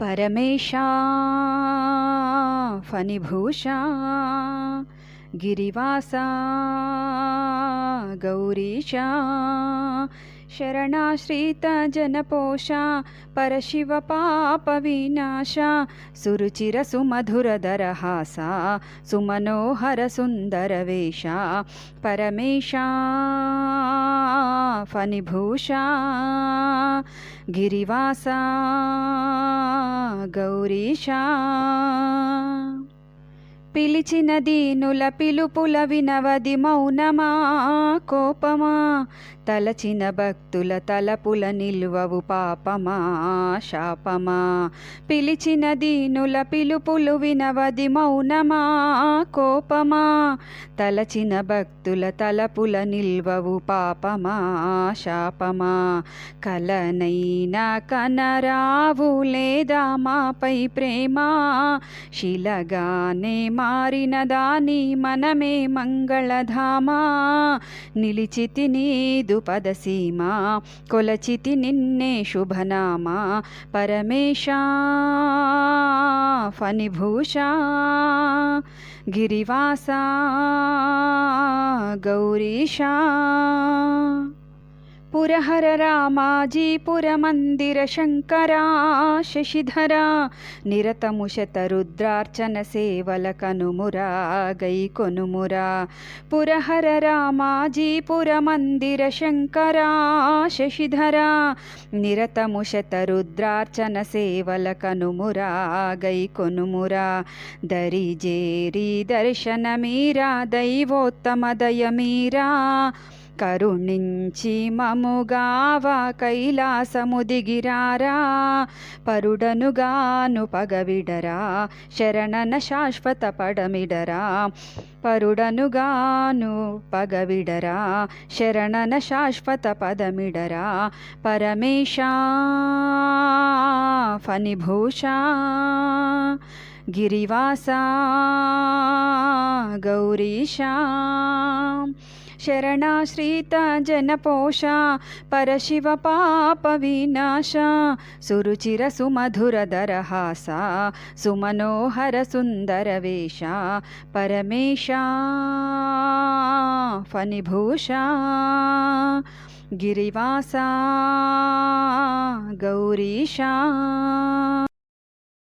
परमेशा फणिभूषा गिरिवासा गौरीशा शरणाश्रितजनपोषा परशिवपापविनाशा सुरुचिरसुमधुरदरहासा सुमनोहरसुन्दरवेषा परमेशा फनिभूषा गिरिवासा गौरीशा। పిలిచిన దీనుల పిలుపుల వినవది మౌనమా కోపమా? తలచిన భక్తుల తలపుల నిల్వవు పాపమా శాపమా? పిలిచిన దీనుల పిలుపులు వినవది మౌనమా కోపమా? తలచిన భక్తుల తలపుల నిల్వవు పాపమా శాపమా? కలనైనా కనరావు లేదా మాపై ప్రేమ? శిలగానే మా దాని మనమే మంగళధామా నిలిచితి నీదు పదసీమా కొలచితి నిన్నే శుభనామా పరమేశా ఫణిభూషా గిరివాసా గౌరీశా పురహర రామాజీపుర మందిర శంకరా శశిధరా నిరతము శతరుద్రార్చన సేవల కనుమురా గై కొనుమురా పురహర రామాజీపుర మందిర శంకరా శశిధరా నిరతము శతరుద్రార్చన సేవల కనుమురా గై కొనుమురా దరిజేరి దర్శన మీరా దైవోత్తమ దయ మీరా కరుణించి మముగావా కైలాసము దిగిరారా? పరుడనుగాను పగవిడరా శరణన శాశ్వత పడమిడరా? పరుడనుగాను పగవిడరా శరణన శాశ్వత పదమిడరా. పరమేశ ఫణిభూషా గిరివాస గౌరీశ. శరణాశ్రీత జనపోష పరశివ పాప వినాశ. సురుచిర సుమధుర దరహాస సుమనోహర సుందర వేష పరమేశ ఫణిభూష గిరివాస గౌరీశా